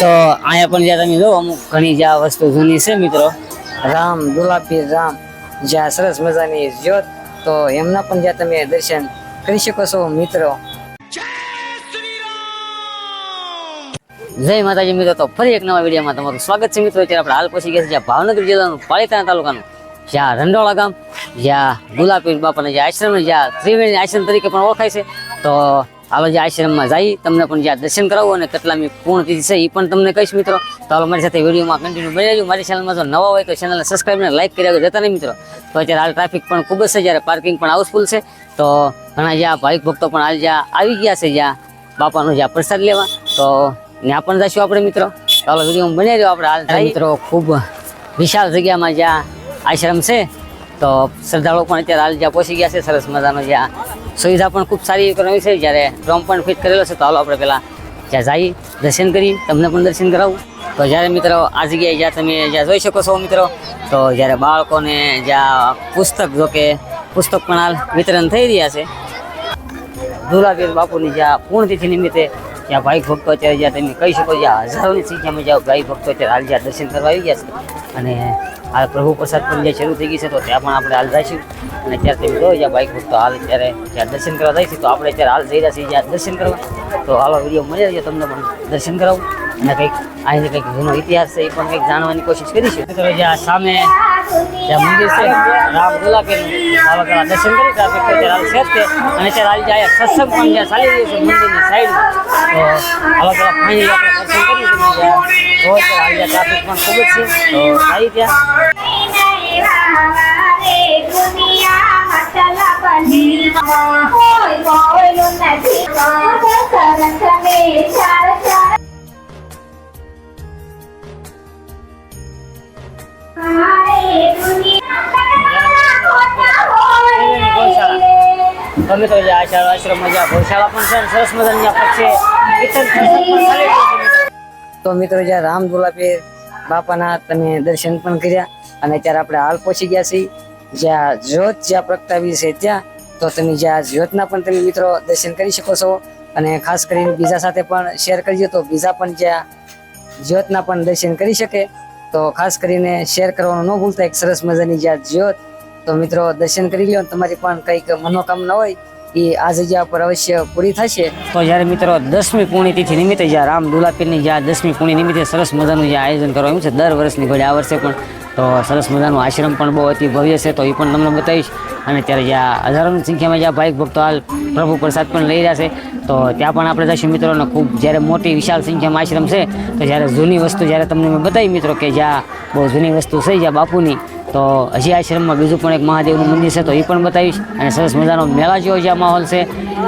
તો અહીંયા પણ જ્યાં તમે જો અમુક ઘણી જ્યાં વસ્તુ જૂની છે મિત્રો. રામ દુલાપી રામ, જ્યાં સરસ મજાની જ્યોત. તો એમના પણ જ્યાં તમે દર્શન કરી શકો છો, મિત્રો. જય માતાજી મિત્રો, તો ફરી એક નવા વિડીયોમાં તમારું સ્વાગત છે મિત્રો. અત્યારે આપણે હાલ પછી ગયા છે જ્યાં ભાવનગર જિલ્લાનું પાલિતાણા તાલુકાનું, જ્યાં રંડોળા ગામ, જ્યાં ગુલાબી બાપાના જે આશ્રમ જ્યાં ત્રિવેણી આશ્રમ તરીકે પણ ઓળખાય છે. તો આવા જે આશ્રમમાં જઈ તમને પણ જ્યાં દર્શન કરાવું અને કેટલામી પૂર્ણ તિથિ છે એ પણ તમને કહીશ મિત્રો. તો હાલ મારી સાથે વિડીયોમાં કન્ટિન્યુ બની રહેજો. મારી ચેનલમાં જો નવા હોય તો ચેનલને સબસ્ક્રાઈબ અને લાઈક કરી જતા નહીં મિત્રો. તો અત્યારે હાલ ટ્રાફિક પણ ખૂબ જ છે જ્યારે પાર્કિંગ પણ હાઉસફુલ છે. તો ઘણા જ્યાં ભાવિક ભક્તો પણ હાલ જ્યાં આવી ગયા છે જ્યાં બાપાનો જ્યાં પ્રસાદ લેવા. તો ત્યાં પણ જશું આપણે મિત્રો. ચાલો વીડિયો બની રહ્યો આપણે હાલ મિત્રો ખૂબ વિશાળ જગ્યામાં જ્યાં આશ્રમ છે તો શ્રદ્ધાળુઓ પણ અત્યારે હાલ જ્યાં પહોંચી ગયા છે સરસ મજાનો જ્યાં સુવિધા પણ ખૂબ સારી કરાવી છે. જ્યારે ડ્રોમ પણ ફિટ કરેલો છે, તો હાલો આપણે પહેલાં જ્યાં જઈ દર્શન કરી, તમને પણ દર્શન કરાવું. તો જ્યારે મિત્રો આ જગ્યાએ જ્યાં તમે જ્યાં જોઈ શકો છો મિત્રો, તો જ્યારે બાળકોને જ્યાં પુસ્તક, જો કે પુસ્તક પણ વિતરણ થઈ રહ્યા છે દુલાપીર બાપુની જ્યાં પૂર્ણતિથિ નિમિત્તે જ્યાં ભાઈ ભક્તો અત્યારે જ્યાં તમે કહી શકો જ્યાં હજારોની સંખ્યામાં જ્યાં ભાઈ ભક્તો અત્યારે હાલ જ્યાં દર્શન કરવા આવી ગયા છે. અને હાલ પ્રભુ પ્રસાદ પણ જે શરૂ થઈ ગઈ છે, તો ત્યાં પણ આપણે હાલ જઈશું. અને ત્યારે તમે જ્યાં ભાઈ તો હાલ અત્યારે જ્યાં દર્શન કરવા જાય છે તો આપણે અત્યારે હાલ જઈ રહ્યા છીએ જ્યાં દર્શન કરવા. તો હાલો વીડિયો મળી રહ્યો તમને પણ દર્શન કરાવું. અને કંઈક અહીં કંઈક જૂનો ઇતિહાસ છે, એ પણ કંઈક જાણવાની કોશિશ કરીશું. તો જ્યાં સામે જ્યાં મંદિર છે, રામ ગુલાબી હાલો કરવા દર્શન કરી ટ્રાફિક તો અત્યારે હાલ છે જ તે. અને અત્યારે હાલ જ્યાં સત્સંગ પણ જ્યાં ચાલી રહ્યું છે મંદિરની સાઈડ તો હાલો કરવા ફાઇનલી આપણે દર્શન કરી જ્યાં ટ્રાફિક પણ ખૂબ છે. તો આવી ત્યાં તમે તો આશ્રમ મજા ગૌશાળા પણ છે સરસ મજાની જ્યાં પછી કીર્તન તો મિત્રો, જ્યાં રામ દુલાપીર બાપાના તમે દર્શન પણ કર્યા અને અત્યારે આપણે હાલ પહોંચી ગયા છીએ. જ્યાં જ્યોત જ્યાં પ્રગટાવી છે ત્યાં, તો તમે જ્યાં જ્યોતના પણ તમે મિત્રો દર્શન કરી શકો છો. અને ખાસ કરીને બીજા સાથે પણ શેર કરજો તો બીજા પણ જ્યાં જ્યોતના પણ દર્શન કરી શકે. તો ખાસ કરીને શેર કરવાનું ન ભૂલતા, એક સરસ મજાની જ્યાં જ્યોત, તો મિત્રો દર્શન કરી લો તમારી પણ કંઈક મનોકામના હોય એ આ જગ્યા પર અવશ્ય પૂરી થશે. તો જ્યારે મિત્રો દસમી પૂર્ણિ નિમિત્તે જ્યાં રામ દુલાપીરની જ્યાં દસમી પૂર્ણિ નિમિત્તે સરસ મજાનું જે આયોજન કરવામાં છે, દર વર્ષની ઘડી આ વર્ષે પણ, તો સરસ મજાનું આશ્રમ પણ બહુ અતિ ભવ્ય છે, તો એ પણ તમને બતાવીશ. અને ત્યારે જ્યાં હજારોની સંખ્યામાં જ્યાં ભાઈ ભક્તો હાલ પ્રભુ પ્રસાદ પણ લઈ રહ્યા છે, તો ત્યાં પણ આપણે જઈશું મિત્રોને ખૂબ જ્યારે મોટી વિશાળ સંખ્યામાં આશ્રમ છે, તો જ્યારે જૂની વસ્તુ જ્યારે તમને મેં બતાવી મિત્રો, કે જ્યાં બહુ જૂની વસ્તુ છે, જ્યાં બાપુની તો હજી આશ્રમમાં બીજું પણ એક મહાદેવનું મંદિર છે, તો એ પણ બતાવીશ. અને સરસ મજાનો મેળા જેવો જ્યાં માહોલ છે,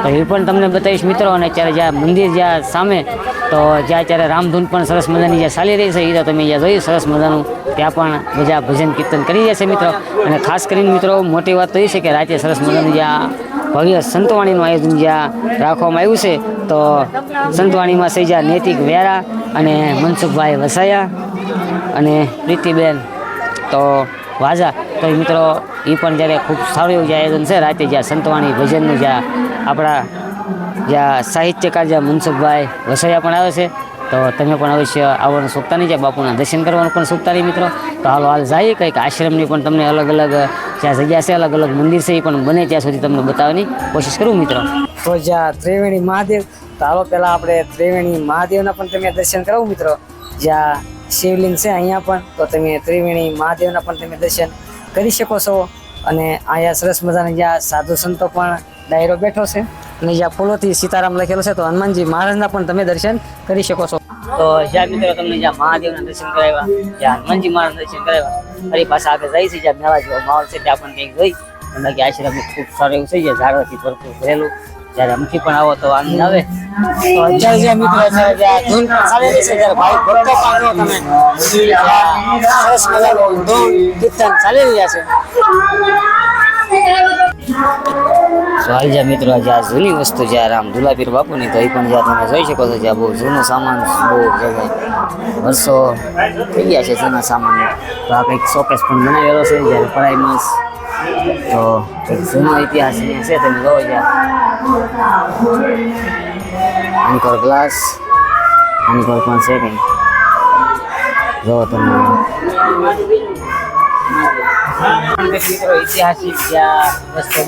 તો એ પણ તમને બતાવીશ મિત્રો. અને અત્યારે જ્યાં મંદિર જ્યાં સામે, તો જ્યાં અત્યારે રામધૂન પણ સરસ મજાની જ્યાં ચાલી રહી છે, એ તો તમે જ્યાં જોયું, સરસ મજાનું ત્યાં પણ બધા ભજન કીર્તન કરી રહ્યા છે મિત્રો. અને ખાસ કરીને મિત્રો, મોટી વાત તો એ છે કે રાતે સરસ મજાનું જ્યાં ભવ્ય સંતવાણીનું આયોજન જ્યાં રાખવામાં આવ્યું છે, તો સંતવાણીમાં જ્યાં નૈતિક વેરા અને મનસુખભાઈ વસાયા અને પ્રીતિબેન. તો વાજા. તો એ મિત્રો એ પણ જ્યારે ખૂબ સારું એવું આયોજન છે, રાતે જ્યાં સંતવાણી ભજનનું જ્યાં આપણા જ્યાં સાહિત્યકાર જ્યાં મનસુખભાઈ વસૈયા પણ આવે છે, તો તમે પણ અવશ્ય આવવાનું સુખતા નહીં જાય. બાપુના દર્શન કરવાનું પણ સુખતા નહીં મિત્રો. તો હાલો, હાલ જઈએ. કંઈક આશ્રમની પણ તમને અલગ અલગ જ્યાં જગ્યા છે, અલગ અલગ મંદિર છે એ પણ બને ત્યાં સુધી તમને બતાવવાની કોશિશ કરું મિત્રો. તો જ્યાં ત્રિવેણી મહાદેવ, તો હાલો, પહેલાં આપણે ત્રિવેણી મહાદેવના પણ તમે દર્શન કરાવું મિત્રો. જ્યાં શિવલિંગ છે અહીંયા પણ. તો તમે ત્રિવેણી મહાદેવના પણ તમે દર્શન કરી શકો છો. અને અહીંયા સરસ મજાના જ્યાં સાધુ સંતો પણ ડાયરો બેઠો છે. અને જ્યાં ફૂલોથી સીતારામ લખેલો છે, તો હનુમાનજી મહારાજના પણ તમે દર્શન કરી શકો છો. તો જ્યાં મિત્રો તમને જ્યાં મહાદેવના દર્શન કરાવ્યા, જ્યાં હનુમાનજી મહારાજ દર્શન કરાવ્યા, ફરી પાછા આગળ જાય છે જ્યાં મેળા જેવો માહોલ છે, ત્યાં પણ કંઈક જોઈ. અને આશ્રમ ખૂબ સારું એવું છે, જ્યાં ઝાડવાથી ભરપૂર ભરેલું જ્યારે અમથી પણ આવો તો આનંદ આવે. અત્યારે જે મિત્રો છે જ્યારે ભાઈ તમે સરસ મજાનું ધૂન કીર્તન ચાલી રહ્યા છે. હાલ જ્યાં જૂની વસ્તુ જ્યારે રામ દુલાપીર બાપુની, તો એ પણ જ્યાં તમે જોઈ શકો છો જ્યાં બહુ જૂનો સામાન, બહુ વર્ષો થઈ ગયા છે જૂના સામાન તો આ કંઈક શોકેસ પણ બનાવેલો છે, જ્યારે પરાઈમાંસ તો કંઈક જૂનો ઇતિહાસ અહીંયા છે તમે જોવો જ્યાં આનકોર ગ્લાસ આનકોર પણ છે કંઈક જોવો તમે મિત્રો ઐતિહાસિક જ્યાં વસ્તુ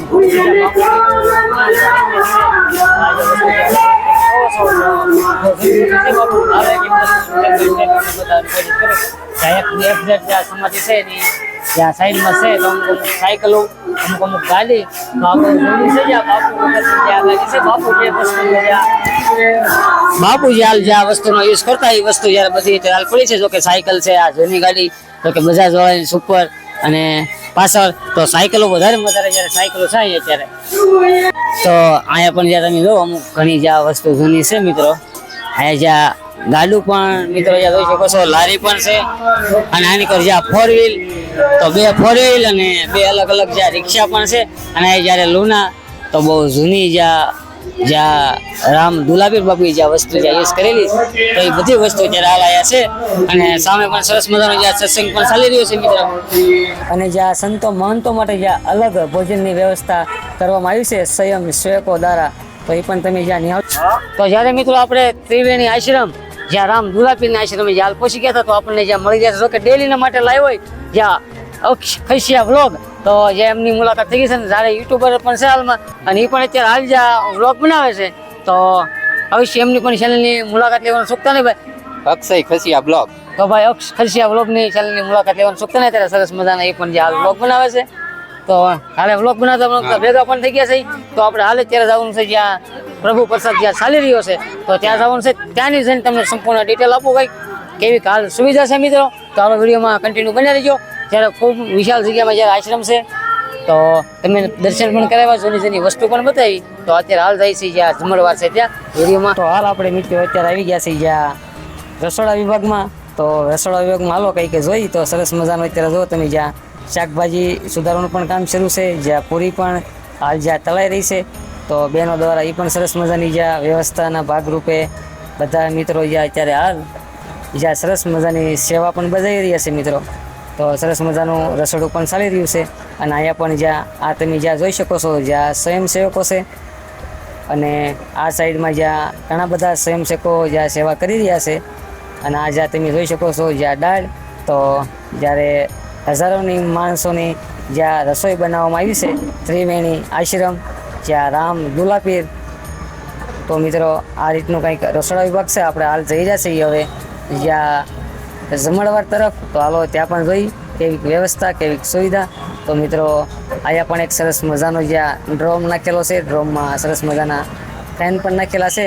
સમાધિ છે એની જ્યાં સાઈડમાં છે તો અમુક અમુક સાયકલો, અમુક અમુક ગાડી બાપુ જોડી છે બાપુ ત્યાં લાગે છે, બાપુ જે વસ્તુ બાપુ હાલ જે આ વસ્તુનો યુઝ કરતા એ વસ્તુ જ્યારે બધી હાલ પડી છે, જો કે સાયકલ છે, આ જૂની ગાડી તો કે બજાજ વાળાની સુપર અને પાછળ તો સાયકલો વધારે વધારે જ્યારે સાયકલો છે અહીંયા અત્યારે તો અહીંયા પણ જ્યારે તમે જો અમુક ઘણી જે આ વસ્તુ જૂની છે મિત્રો, અહીંયા જ્યાં ગાડું પણ મિત્રો જોઈ શકો છો લારી પણ છે. અને આની પર જ્યાં ફોર વ્હીલ તો બે ફોર વ્હીલ અને બે અલગ અલગ જ્યાં રિક્ષા પણ છે. અને એ જ્યારે લુના, તો બહુ જૂની જ્યાં જ્યાં રામ દુલાબીર બાપુ જ્યાં વસ્તુ જ્યાં યુઝ કરેલી, તો એ બધી વસ્તુ અત્યારે હાલ આવ્યા છે. અને સામે પણ સરસ મજાનો જ્યાં સત્સંગ પણ ચાલી રહ્યો છે, મિત્રો. અને જ્યાં સંતો મહંતો માટે જ્યાં અલગ ભોજનની વ્યવસ્થા કરવામાં આવી છે સંયમ સેવકો દ્વારા, તો એ પણ તમે જ્યાં નિહાળ તો જ્યારે મિત્રો આપણે ત્રિવેણી આશ્રમ જ્યાં રામ દુલાપીરના આશ્રમે જ્યાં પહોંચી ગયા હતા તો આપણને જ્યાં મળી ગયા કે ડેલીના માટે લાવ્યો હોય જ્યાં અક્ષ ખૈસિયા વ્લોગ તો જે એમની મુલાકાત થઈ ગઈ છે ને જ્યારે યુટ્યુબર પણ છે હાલમાં અને એ પણ અત્યારે હાલ જ્યાં વ્લોગ બનાવે છે તો અવશ્ય એમની પણ ચેનલની મુલાકાત લેવાનું ચૂકતા નહીં ભાઈ. અક્ષય ખસિયા બ્લોગ તો ભાઈ અક્ષ ખલસિયા વ્લોગની ચેનલની મુલાકાત લેવાનું ચૂકતા નહીં ત્યારે સરસ મજાના એ પણ જે હાલ વ્લોગ બનાવે છે. તો હાલે વ્લોગ બનાવતા બનાવતા ભેગા પણ થઈ ગયા છે તો આપણે હાલે ત્યારે જવાનું છે જ્યાં પ્રભુ પ્રસાદ જ્યાં ચાલી રહ્યો છે, તો ત્યાં જવાનું છે. ત્યાંની જઈને તમને સંપૂર્ણ ડિટેલ આપું કંઈક કેવી હાલ સુવિધા છે મિત્રો? તો હાલો વિડીયોમાં કન્ટિન્યુ બન્યા રહેજો. જ્યારે ખૂબ વિશાળ જગ્યામાં જ્યારે આશ્રમ છે, તો તમે દર્શન પણ કરાવ્યા, જૂની જૂની વસ્તુ પણ બતાવી. તો અત્યારે હાલ જાય છે જ્યાં જમણવાર છે ત્યાં વિડીયોમાં. તો હાલ આપણે મિત્રો અત્યારે આવી ગયા છે જ્યાં રસોડા વિભાગમાં. તો રસોડા વિભાગમાં હાલો કંઈક જોઈ, તો સરસ મજાનું અત્યારે જો તમે જ્યાં શાકભાજી સુધારવાનું પણ કામ શરૂ છે, જ્યાં પૂરી પણ હાલ જ્યાં તળાઈ રહી છે. તો બહેનો દ્વારા એ પણ સરસ મજાની જ્યાં વ્યવસ્થાના ભાગરૂપે બધા મિત્રો જ્યાં અત્યારે હાલ, જ્યાં સરસ મજાની સેવા પણ બજાવી રહ્યા છે મિત્રો. તો સરસ મજાનું રસોડું પણ ચાલી રહ્યું છે અને અહીંયા પણ જ્યાં, આ તમે જ્યાં જોઈ શકો છો, જ્યાં સ્વયંસેવકો છે અને આ સાઈડમાં જ્યાં ઘણા બધા સ્વયંસેવકો જ્યાં સેવા કરી રહ્યા છે અને આ જ્યાં તમે જોઈ શકો છો જ્યાં દાળ, તો જ્યારે હજારોની માણસોની જ્યાં રસોઈ બનાવવામાં આવી છે, ત્રિવેણી આશ્રમ જ્યાં રામ, દુલાપીર. તો મિત્રો, આ રીતનું કંઈક રસોડા વિભાગ છે. આપણે હાલ જઈ રહ્યા છીએ હવે જ્યાં જમણવાર તરફ. તો હાલો, ત્યાં પણ જોઈ કેવી વ્યવસ્થા કેવી સુવિધા. તો મિત્રો, અહીંયા પણ એક સરસ મજાનો જ્યાં ડ્રોમ નાખેલો છે. ડ્રોમમાં સરસ મજાના ફેન પણ નાખેલા છે.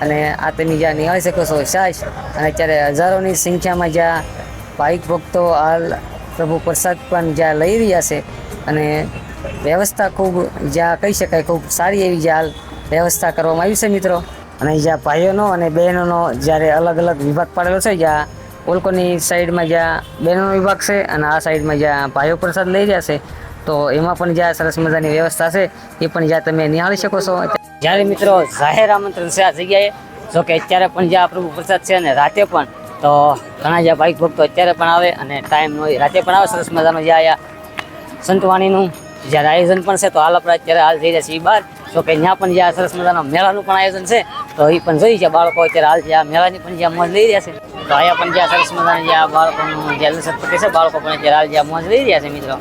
અને આ તમે જ્યાં નિહાળી શકો છો સાજ અને અત્યારે હજારોની સંખ્યામાં જ્યાં ભાવિક ભક્તો હાલ પ્રભુ પ્રસાદ પણ જ્યાં લઈ રહ્યા છે. અને વ્યવસ્થા ખૂબ, જ્યાં કહી શકાય ખૂબ સારી એવી જ્યાં વ્યવસ્થા કરવામાં આવી છે મિત્રો. અને જ્યાં ભાઈઓનો અને બહેનોનો જ્યારે અલગ અલગ વિભાગ પાડેલો છે, જ્યાં ઓલકોની સાઈડમાં જ્યાં બહેનોનો વિભાગ છે અને આ સાઈડમાં જ્યાં ભાઈઓ પ્રસાદ લઈ રહ્યા છે, તો એમાં પણ જ્યાં સરસ મજાની વ્યવસ્થા છે, એ પણ જ્યાં તમે નિહાળી શકો છો. જ્યારે મિત્રો જાહેર આમંત્રણ છે આ જગ્યાએ, જો કે અત્યારે પણ જ્યાં પ્રભુ પ્રસાદ છે અને રાતે પણ, તો ઘણા જ્યાં ભાઈક ભક્તો અત્યારે પણ આવે અને ટાઈમ હોય, રાતે પણ આવે, સરસ મજાનો જ્યાં સંતવાણીનું જ્યારે આયોજન પણ છે, તો હાલ આપણે અત્યારે હાલ થઈ રહ્યા એ બહાર તો કે ત્યાં પણ જ્યાં સરસ મજાના મેળાનું પણ આયોજન છે, તો એ પણ જોઈ છે બાળકો અત્યારે હાલ જ્યાં મેળાની પણ જ્યાં મોજ લઈ રહ્યા છે. તો અહીંયા પણ જ્યાં સરસ મજાની જ્યાં બાળકોનું જ્યાં લસત છે, બાળકો પણ અત્યારે હાલ જ્યાં મોજ લઈ રહ્યા છે મિત્રો.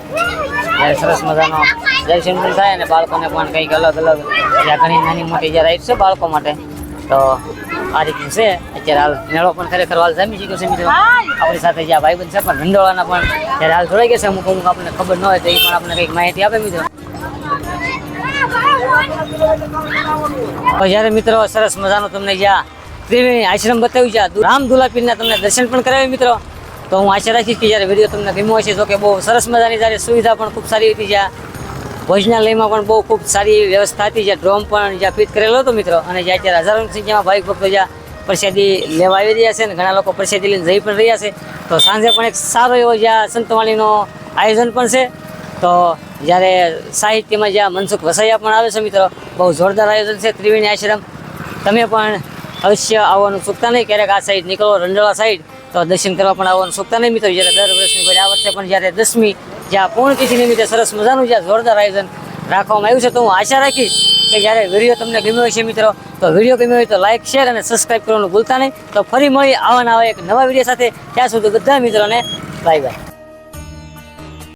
જ્યારે સરસ મજાનો દર્શન પણ થાય અને બાળકોને પણ કંઈક અલગ અલગ જ્યાં ઘણી નાની મોટી જ્યાં રાઈડ છે બાળકો માટે, તો આ રીતનું છે અત્યારે હાલ મેળો પણ ખરેખર હાલ જમી ચૂક્યો છે મિત્રો. આપણી સાથે જ્યાં ભાઈબંધ છે પણ રંડોળાના પણ ત્યારે હાલ થોડાઈ ગયા છે અમુક અમુક આપણને ખબર ન હોય તો એ પણ આપણને કંઈક માહિતી આપે મિત્રો. જ્યારે મિત્રો સરસ મજાનું તમને જ્યાં ત્રિવેણી આશ્રમ બતાવ્યું છે આ રામ દુલાપીરના તમને દર્શન પણ કરાવ્યું મિત્રો. તો હું આશા રાખીશ કે જ્યારે વીડિયો તમને ગમ્યો હશે તો કે બહુ સરસ મજાની જ્યારે સુવિધા પણ ખૂબ સારી હતી જ્યાં ભોજનાલયમાં પણ બહુ ખૂબ સારી વ્યવસ્થા હતી. જ્યાં ડ્રોમ પણ જ્યાં ફિટ કરેલો હતો મિત્રો, અને જ્યાં અત્યારે હજારોની સંખ્યામાં ભાવિક ભક્તો જ્યાં પ્રસાદી લેવા આવી રહ્યા છે અને ઘણા લોકો પ્રસાદી લઈને જઈ પણ રહ્યા છે. તો સાંજે પણ એક સારો એવો જ્યાં સંતવાણીનો આયોજન પણ છે. તો જ્યારે સાહિત્યમાં જ્યાં મનસુખ વસૈયા પણ આવે છે મિત્રો, બહુ જોરદાર આયોજન છે ત્રિવેણી આશ્રમ. તમે પણ અવશ્ય આવવાનું ચૂકતા નહીં. ક્યારેક આ સાઈડ નીકળો, રંડોળા સાઈડ તો દર્શન કરવા પણ આવવાનું ચૂકતા નહીં મિત્રો. જ્યારે દર વર્ષની આ વર્ષે પણ જ્યારે દસમી જ્યાં પૂર્ણતિથિ નિમિત્તે સરસ મજાનું જ્યાં જોરદાર આયોજન રાખવામાં આવ્યું છે, તો હું આશા રાખીશ કે જ્યારે વીડિયો તમને ગમ્યો હશે મિત્રો, તો વીડિયો ગમ્યો હોય તો લાઇક શેર અને સબસ્ક્રાઇબ કરવાનું ભૂલતા નહીં. તો ફરી મળી આવા નવા એક નવા વીડિયો સાથે. ત્યાં સુધી બધા મિત્રોને બાય બાય